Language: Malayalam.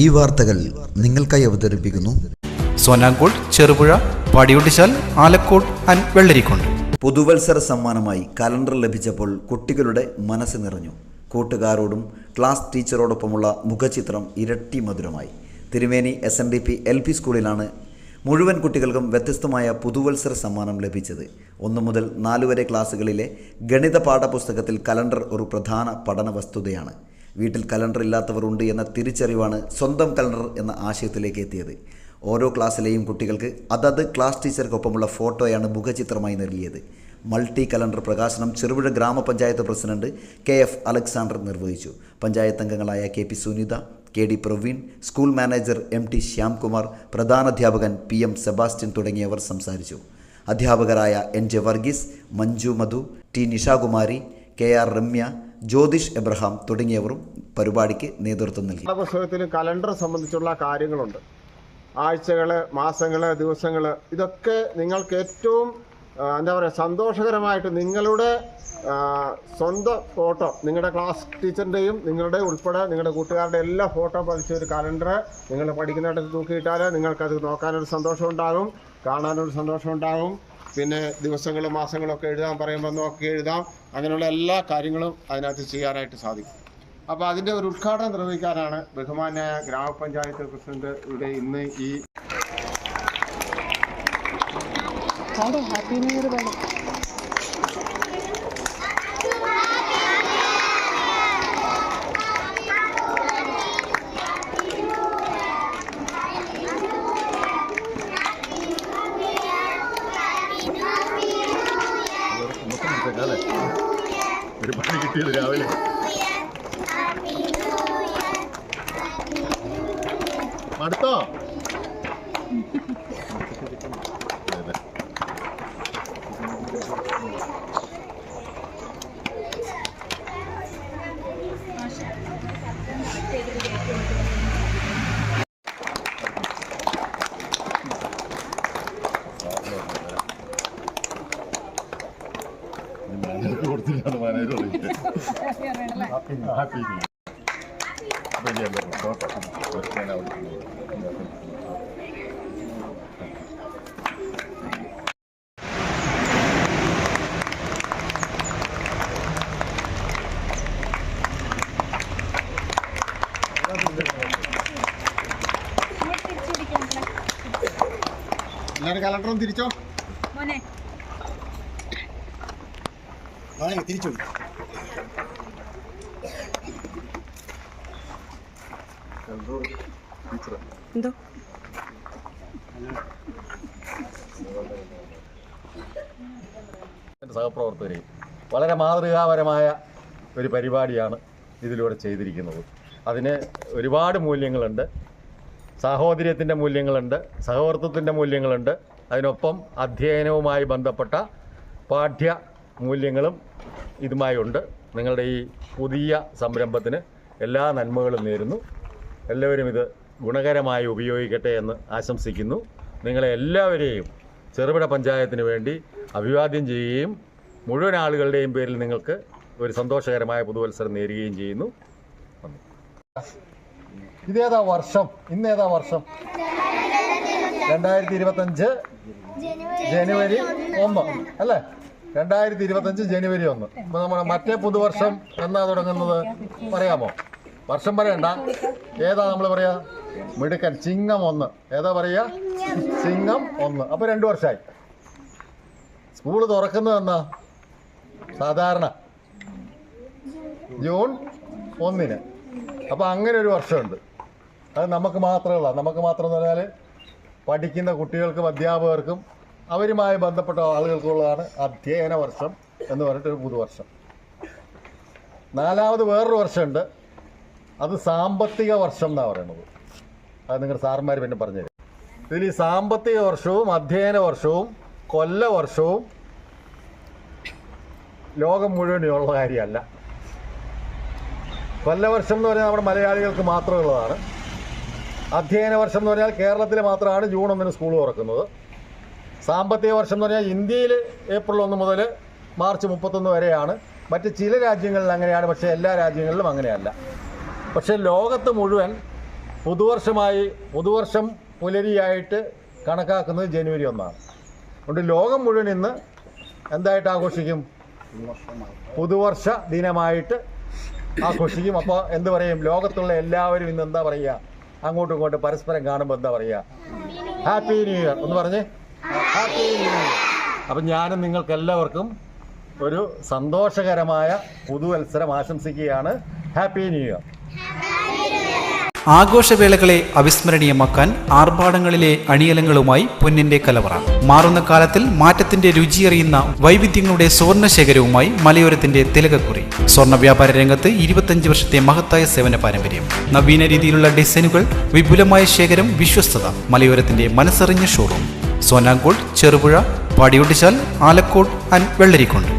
ഈ വാർത്തകൾ നിങ്ങൾക്കായി അവതരിപ്പിക്കുന്നു. സോനാങ്കോട് ചെറുപുഴ പാടിയൊട്ടിച്ചാൽ ആലക്കോട് ആൻഡ് വെള്ളരിക്കോണ്ട് പുതുവത്സര സമ്മാനമായി കലണ്ടർ ലഭിച്ചപ്പോൾ കുട്ടികളുടെ മനസ്സ് നിറഞ്ഞു. കൂട്ടുകാരോടും ക്ലാസ് ടീച്ചറോടൊപ്പമുള്ള മുഖചിത്രം ഇരട്ടി മധുരമായി. Thirumeni S N D P L P സ്കൂളിലാണ് മുഴുവൻ കുട്ടികൾക്കും വ്യത്യസ്തമായ പുതുവത്സര സമ്മാനം ലഭിച്ചത്. ഒന്നു മുതൽ നാല് വരെ ക്ലാസ്സുകളിലെ ഗണിത പാഠപുസ്തകത്തിൽ കലണ്ടർ ഒരു പ്രധാന പഠന വസ്തുതയാണ്. വീട്ടിൽ കലണ്ടർ ഇല്ലാത്തവർ ഉണ്ട് എന്ന തിരിച്ചറിവാണ് സ്വന്തം കലണ്ടർ എന്ന ആശയത്തിലേക്ക് എത്തിയത്. ഓരോ ക്ലാസ്സിലെയും കുട്ടികൾക്ക് അതത് ക്ലാസ് ടീച്ചർക്കൊപ്പമുള്ള ഫോട്ടോയാണ് മുഖചിത്രമായി നൽകിയത്. മൾട്ടി കലണ്ടർ പ്രകാശനം ചെറുപുഴ ഗ്രാമപഞ്ചായത്ത് പ്രസിഡന്റ് കെ എഫ് അലക്സാണ്ടർ നിർവഹിച്ചു. പഞ്ചായത്ത് അംഗങ്ങളായ K P Sunitha K D Praveen school manager M T Shyamkumar പ്രധാനാധ്യാപകൻ P M Sebastian തുടങ്ങിയവർ സംസാരിച്ചു. അധ്യാപകരായ N J Varghese Manju Madhu T Nishakumari K R Ramya Jyothish Abraham തുടങ്ങിയവരും പരിപാടിക്ക് നേതൃത്വം നൽകി. പുസ്തകത്തിന് കലണ്ടർ സംബന്ധിച്ചുള്ള കാര്യങ്ങളുണ്ട്. ആഴ്ചകൾ മാസങ്ങൾ ദിവസങ്ങൾ ഇതൊക്കെ നിങ്ങൾക്ക് ഏറ്റവും എന്താ പറയുക സന്തോഷകരമായിട്ട് നിങ്ങളുടെ സ്വന്തം ഫോട്ടോ നിങ്ങളുടെ ക്ലാസ് ടീച്ചറിന്റെയും നിങ്ങളുടെ ഉൾപ്പെടെ നിങ്ങളുടെ കൂട്ടുകാരുടെ എല്ലാ ഫോട്ടോ പതിച്ച ഒരു കലണ്ടർ നിങ്ങൾ പഠിക്കുന്നിടത്ത് തൂക്കിയിട്ടാൽ നിങ്ങൾക്കത് നോക്കാനൊരു സന്തോഷം ഉണ്ടാകും കാണാനൊരു സന്തോഷം ഉണ്ടാകും. പിന്നെ ദിവസങ്ങളും മാസങ്ങളും ഒക്കെ എഴുതാൻ പറയുമ്പോൾ നോക്കി എഴുതാം. അങ്ങനെയുള്ള എല്ലാ കാര്യങ്ങളും അതിനകത്ത് ചെയ്യാനായിട്ട് സാധിക്കും. അപ്പോൾ അതിന്റെ ഒരു ഉദ്ഘാടനം നിർവഹിക്കാനാണ് ബഹുമാന്യായ ഗ്രാമപഞ്ചായത്ത് പ്രസിഡന്റ് ഇവിടെ ഇന്ന് ഈ ഹാപ്പി ന്യൂ ഇയർ പാടും ഒരു പണി കിട്ടിയത് രാവിലെ. അടുത്തോ കൊടുത്തില്ലാന്ന് മാനേജർ ഹാപ്പി എല്ലാവരും കലണ്ടറും തിരിച്ചോ? മോനെ എന്തോ എന്റെ സഹപ്രവർത്തകരെയും വളരെ മാതൃകാപരമായ ഒരു പരിപാടിയാണ് ഇതിലൂടെ ചെയ്തിരിക്കുന്നത്. അതിന് ഒരുപാട് മൂല്യങ്ങളുണ്ട്. സാഹോദര്യത്തിന്റെ മൂല്യങ്ങളുണ്ട് സഹവർത്തത്തിന്റെ മൂല്യങ്ങളുണ്ട്. അതിനൊപ്പം അധ്യയനവുമായി ബന്ധപ്പെട്ട പാഠ്യ മൂല്യങ്ങളും ഇതുമായി ഉണ്ട് നിങ്ങളുടെ ഈ പുതിയ സംരംഭത്തിന് എല്ലാ നന്മകളും നേരുന്നു. എല്ലാവരും ഇത് ഗുണകരമായി ഉപയോഗിക്കട്ടെ എന്ന് ആശംസിക്കുന്നു. നിങ്ങളെ എല്ലാവരെയും ചെറുപിട പഞ്ചായത്തിന് വേണ്ടി അഭിവാദ്യം ചെയ്യുകയും മുഴുവൻ ആളുകളുടെയും പേരിൽ നിങ്ങൾക്ക് ഒരു സന്തോഷകരമായ പുതുവത്സരം നേരുകയും ചെയ്യുന്നു. ഇതേതാ വർഷം? ഇന്നേതാ വർഷം? രണ്ടായിരത്തി ഇരുപത്തഞ്ച് ജനുവരി ഒന്ന്. അല്ലേ? രണ്ടായിരത്തി ഇരുപത്തഞ്ച് ജനുവരി ഒന്ന്. ഇപ്പൊ നമ്മുടെ മറ്റേ പുതുവർഷം എന്നാ തുടങ്ങുന്നത്? പറയാമോ? വർഷം പറയണ്ട. ഏതാ നമ്മൾ പറയാ? മിടുക്കൻ ചിങ്ങം ഒന്ന്. ഏതാ പറയാ? ചിങ്ങം ഒന്ന്. അപ്പൊ രണ്ടു വർഷമായി സ്കൂൾ തുറക്കുന്നത് എന്നാ? സാധാരണ. ജൂൺ ഒന്നിന്. അപ്പോൾ അങ്ങനെ ഒരു വർഷമുണ്ട്. അത് നമുക്ക് മാത്രമല്ല നമുക്ക് മാത്രം എന്ന് പറഞ്ഞാൽ പഠിക്കുന്ന കുട്ടികൾക്കും അധ്യാപകർക്കും അവരുമായി ബന്ധപ്പെട്ട ആളുകൾക്കുള്ളതാണ് അധ്യയന വർഷം എന്ന് പറഞ്ഞിട്ടൊരു പുതുവർഷം. നാലാമത് വേറൊരു വർഷമുണ്ട്. അത് സാമ്പത്തിക വർഷം എന്നാണ് പറയുന്നത് അത് നിങ്ങളുടെ സാറന്മാർ പിന്നെ പറഞ്ഞുതരും. ഇതിൽ ഈ സാമ്പത്തിക വർഷവും അധ്യയന വർഷവും കൊല്ല വർഷവും ലോകം മുഴുവനുള്ള കാര്യമല്ല. കൊല്ലവർഷം എന്ന് പറഞ്ഞാൽ നമ്മുടെ മലയാളികൾക്ക് മാത്രമുള്ളതാണ്. അധ്യയന വർഷം എന്ന് പറഞ്ഞാൽ കേരളത്തിൽ മാത്രമാണ് ജൂൺ ഒന്നിന് സ്കൂൾ തുറക്കുന്നത്. സാമ്പത്തിക വർഷം എന്ന് പറഞ്ഞാൽ ഇന്ത്യയിൽ ഏപ്രിൽ ഒന്ന് മുതൽ മാർച്ച് മുപ്പത്തൊന്ന് വരെയാണ്. മറ്റ് ചില രാജ്യങ്ങളിൽ അങ്ങനെയാണ് പക്ഷേ എല്ലാ രാജ്യങ്ങളിലും അങ്ങനെയല്ല. പക്ഷേ ലോകത്ത് മുഴുവൻ പുതുവർഷമായി പുതുവർഷം പുലരിയായിട്ട് കണക്കാക്കുന്നത് ജനുവരി ഒന്നാണ്. അതുകൊണ്ട് ലോകം മുഴുവൻ ഇന്ന് എന്തായിട്ട് ആഘോഷിക്കും? പുതുവർഷ ദിനമായിട്ട് ആഘോഷിക്കും. അപ്പോൾ എന്ത് പറയും? ലോകത്തുള്ള എല്ലാവരും ഇന്ന് എന്താ പറയുക? അങ്ങോട്ടും ഇങ്ങോട്ടും പരസ്പരം കാണുമ്പോൾ എന്താ പറയുക? ഹാപ്പി ന്യൂ ഇയർ എന്ന് പറഞ്ഞേ. അപ്പം ഞാനും നിങ്ങൾക്ക് എല്ലാവർക്കും ഒരു സന്തോഷകരമായ പുതുവത്സരം ആശംസിക്കുകയാണ്. ഹാപ്പി ന്യൂ ഇയർ ആഘോഷവേളകളെ അവിസ്മരണീയമാക്കാൻ ആർഭാടങ്ങളിലെ അണിയലങ്ങളുമായി പൊന്നിന്റെ കലവറ. മാറുന്ന കാലത്തിൽ മാറ്റത്തിന്റെ രുചിയറിയുന്ന വൈവിധ്യങ്ങളുടെ സുവർണ ശേഖരവുമായി മലയോരത്തിന്റെ തിലകക്കുറി. സ്വർണ വ്യാപാര രംഗത്ത് ഇരുപത്തഞ്ച് വർഷത്തെ മഹത്തായ സേവന പാരമ്പര്യം. നവീന രീതിയിലുള്ള ഡിസൈനുകൾ വിപുലമായ ശേഖരം വിശ്വസ്തത മലയോരത്തിന്റെ മനസ്സറിഞ്ഞ ഷോറൂം സോനാങ്കോട് ചെറുപുഴ പടിയൊട്ടിച്ചാൽ ആലക്കോട് ആൻഡ് വെള്ളരിക്കുണ്ട്.